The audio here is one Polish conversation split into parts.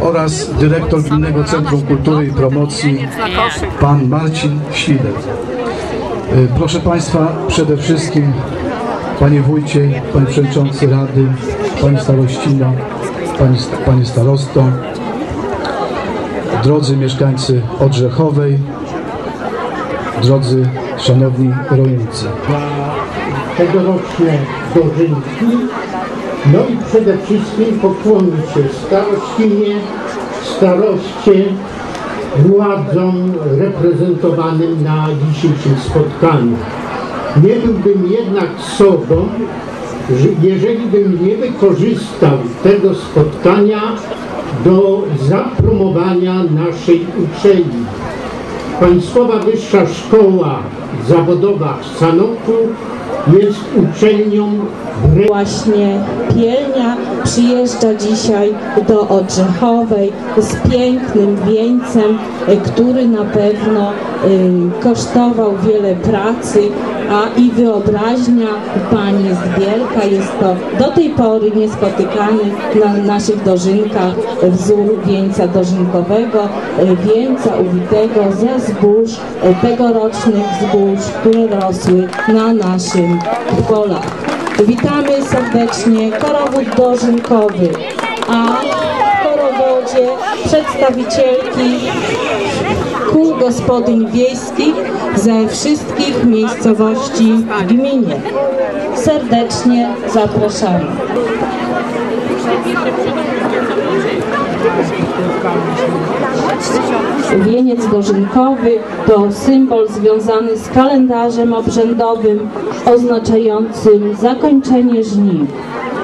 oraz dyrektor Gminnego Centrum Kultury i Promocji pan Marcin Świder. Y, Proszę Państwa, przede wszystkim Panie Wójcie, Panie Przewodniczący Rady, Pani Starościno, Pani, Panie Starosto, drodzy mieszkańcy Odrzechowej, drodzy Szanowni Rolnicy. tegoroczne dożynki. No i przede wszystkim pokłonić się starościnie, staroście, władzom reprezentowanym na dzisiejszym spotkaniu. Nie byłbym jednak sobą, że jeżeli bym nie wykorzystał tego spotkania do zapromowania naszej uczelni. Państwowa Wyższa Szkoła Zawodowa w Sanoku jest uczelnią Właśnie Pielnia przyjeżdża dzisiaj do Odrzechowej z pięknym wieńcem, y, który na pewno y, kosztował wiele pracy, a i wyobraźnia pani jest wielka. Jest to do tej pory niespotykany na naszych dożynkach wzór wieńca dożynkowego, y, wieńca uwitego ze zbóż, tegorocznych zbóż, które rosły na naszym polach. Witamy serdecznie korowód dożynkowy, a w korowodzie przedstawicielki kół gospodyń wiejskich ze wszystkich miejscowości w gminie. Serdecznie zapraszamy. Wieniec dożynkowy to symbol związany z kalendarzem obrzędowym oznaczającym zakończenie żniw.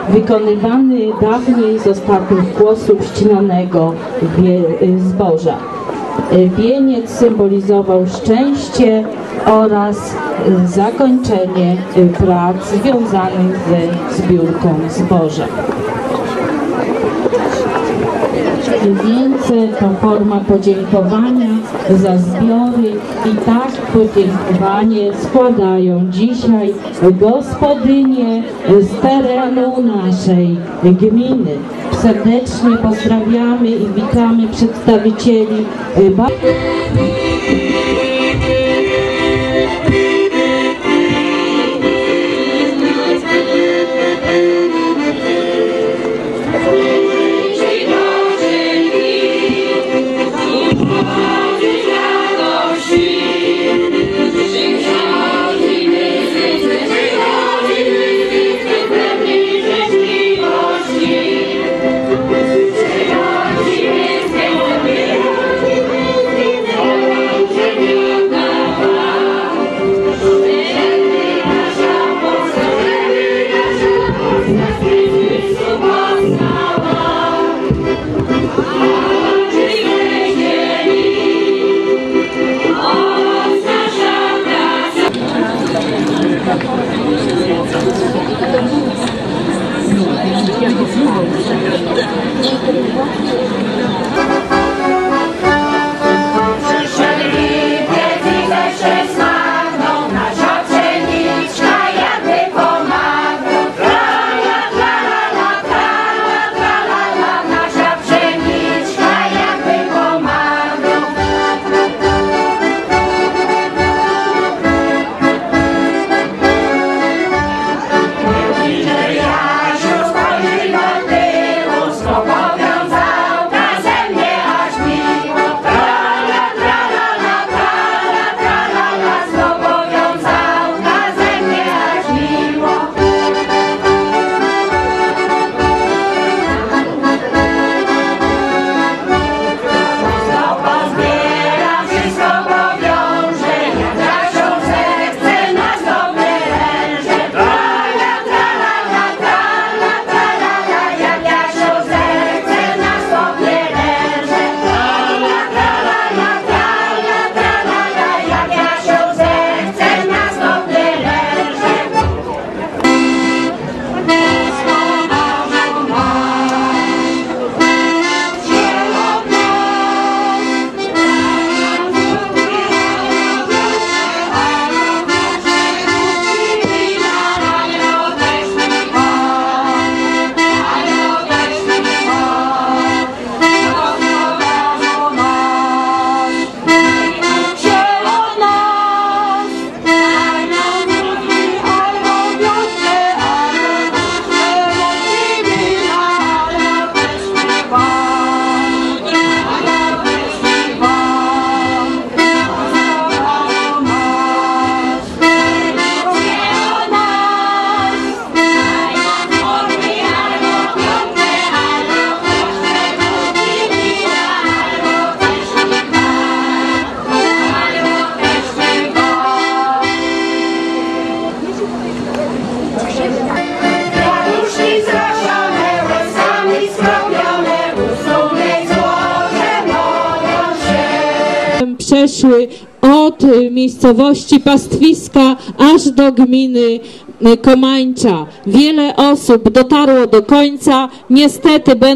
Wykonywany dawniej z ostatnich głosów ścinanego zboża. Wieniec symbolizował szczęście oraz zakończenie prac związanych ze zbiórką zboża. Wieńce to forma podziękowania za zbiory i tak podziękowanie składają dzisiaj gospodynie z terenu naszej gminy. Serdecznie pozdrawiamy i witamy przedstawicieli przeszły od miejscowości Pastwiska aż do gminy y, Komańcza. Wiele osób dotarło do końca. Niestety będą